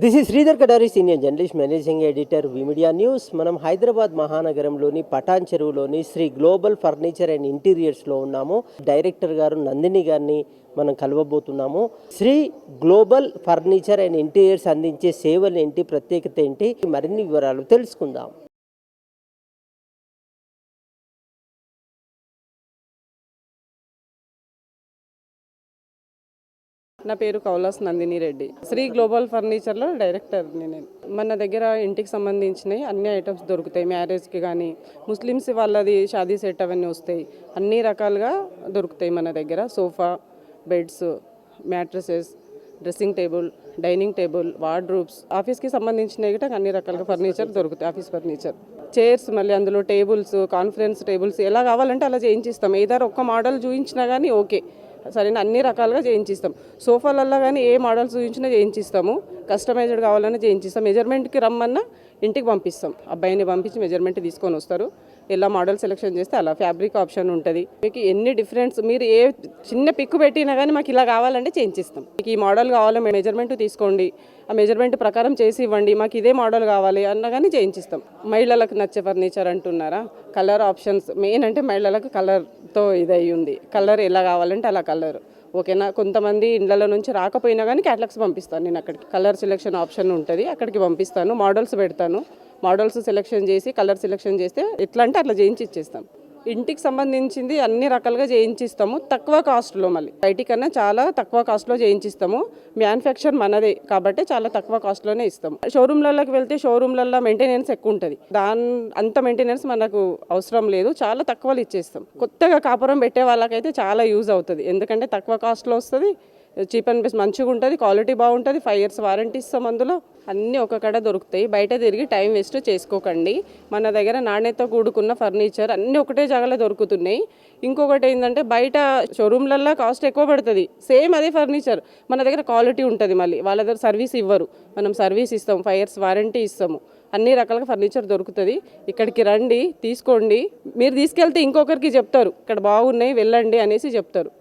This is Sridhar Kadari senior journalist managing editor media news మనం హైదరాబాద్ మహానగరంలోని పటాన్ చెరువులోని Shri global furniture and ఇంటీరియర్స్లో ఉన్నాము. డైరెక్టర్ గారు నందిని గారిని మనం కలవబోతున్నాము. Sri global furniture and interiors అందించే సేవలు ఏంటి ప్రత్యేకత ఏంటి మరిన్ని వివరాలు తెలుసుకుందాం. నా పేరు కౌలాస్ నందిని రెడ్డి. శ్రీ గ్లోబల్ ఫర్నిచర్లో డైరెక్టర్ నేను. మన దగ్గర ఇంటికి సంబంధించినవి అన్ని ఐటమ్స్ దొరుకుతాయి. మ్యారేజ్కి కానీ ముస్లిమ్స్ వాళ్ళది షాదీ సెట్ అవన్నీ వస్తాయి. అన్ని రకాలుగా దొరుకుతాయి మన దగ్గర. Sofa beds mattresses dressing table dining table wardrobes ఆఫీస్కి సంబంధించినవి కూడా అన్ని రకాలుగా ఫర్నిచర్ దొరుకుతాయి. ఆఫీస్ ఫర్నిచర్ చైర్స్ మళ్ళీ అందులో టేబుల్స్ కాన్ఫరెన్స్ టేబుల్స్ ఎలా కావాలంటే అలా చేయించిస్తాం. ఏదారు ఒక్క మోడల్ చూపించినా కానీ ఓకే సరైన? అన్ని రకాలుగా చేయించిస్తాం. సోఫాలల్లో కానీ ఏ మోడల్స్ చూపించినా చేయించిస్తాము. కస్టమైజ్డ్ కావాలన్నా చేయించిస్తాం. మెజర్మెంట్కి రమ్మన్నా ఇంటికి పంపిస్తాం. అబ్బాయిని పంపించి మెజర్మెంట్ తీసుకొని వస్తారు. ఎలా మోడల్ సెలెక్షన్ చేస్తే అలా ఫ్యాబ్రిక్ ఆప్షన్ ఉంటుంది. మీకు ఎన్ని డిఫరెన్స్ మీరు ఏ చిన్న పిక్ పెట్టినా కానీ మాకు ఇలా కావాలంటే చేయించిస్తాం. మీకు ఈ మోడల్ కావాలి మెజర్మెంట్ తీసుకోండి. ఆ మెజర్మెంట్ ప్రకారం చేసి ఇవ్వండి. మాకు ఇదే మోడల్ కావాలి అన్నా కానీ చేయించిస్తాం. మహిళలకు నచ్చే ఫర్నిచర్ అంటున్నారా? కలర్ ఆప్షన్స్ మెయిన్ అంటే మహిళలకు కలర్తో ఇది అయ్యింది ఉంది. కలర్ ఎలా కావాలంటే అలా కలర్. ఓకేనా? కొంతమంది ఇండ్లలో నుంచి రాకపోయినా కానీ క్యాటలాగ్స్ పంపిస్తాను నేను అక్కడికి. కలర్ సెలెక్షన్ ఆప్షన్ ఉంటుంది అక్కడికి పంపిస్తాను. మోడల్స్ పెడతాను. మోడల్స్ సెలెక్షన్ చేసి కలర్ సెలెక్షన్ చేస్తే ఎట్లా అంటే అట్లా చేయించి ఇచ్చేస్తాం ఇంటికి సంబంధించింది అన్ని రకాలుగా చేయించిస్తాము. తక్కువ కాస్ట్లో మళ్ళీ. బయటి కన్నా చాలా తక్కువ కాస్ట్లో చేయించిస్తాము. మ్యానుఫ్యాక్చర్ మనదే కాబట్టి చాలా తక్కువ కాస్ట్లోనే ఇస్తాము. షోరూమ్లలోకి వెళ్తే షోరూమ్లలో మెయింటెనెన్స్ ఎక్కువ ఉంటుంది దాని అంత మెయింటెనెన్స్ మనకు అవసరం లేదు. చాలా తక్కువలో ఇచ్చేస్తాం. కొత్తగా కాపురం పెట్టే వాళ్ళకైతే చాలా యూజ్ అవుతుంది. ఎందుకంటే తక్కువ కాస్ట్లో వస్తుంది. చీప్ అండ్ బెస్ట్ మంచిగా ఉంటుంది క్వాలిటీ బాగుంటుంది ఫైవ్ ఇయర్స్ వారంటీ ఇస్తాం అందులో. అన్నీ ఒక కడ దొరుకుతాయి. బయట తిరిగి టైం వేస్ట్ చేసుకోకండి. మన దగ్గర నాణ్యత కూడుకున్న ఫర్నిచర్ అన్నీ ఒకటే జాగాలో దొరుకుతున్నాయి. ఇంకొకటి ఏంటంటే బయట షోరూమ్లల్లో కాస్ట్ ఎక్కువ పడుతుంది. సేమ్ అదే ఫర్నిచర్. మన దగ్గర క్వాలిటీ ఉంటుంది మళ్ళీ. వాళ్ళ దగ్గర సర్వీస్ ఇవ్వరు. మనం సర్వీస్ ఇస్తాం ఫైవ్ ఇయర్స్ వారంటీ ఇస్తాము. అన్ని రకాలుగా ఫర్నిచర్ దొరుకుతుంది. ఇక్కడికి రండి తీసుకోండి. మీరు తీసుకెళ్తే ఇంకొకరికి చెప్తారు. ఇక్కడ బాగున్నాయి వెళ్ళండి అనేసి చెప్తారు.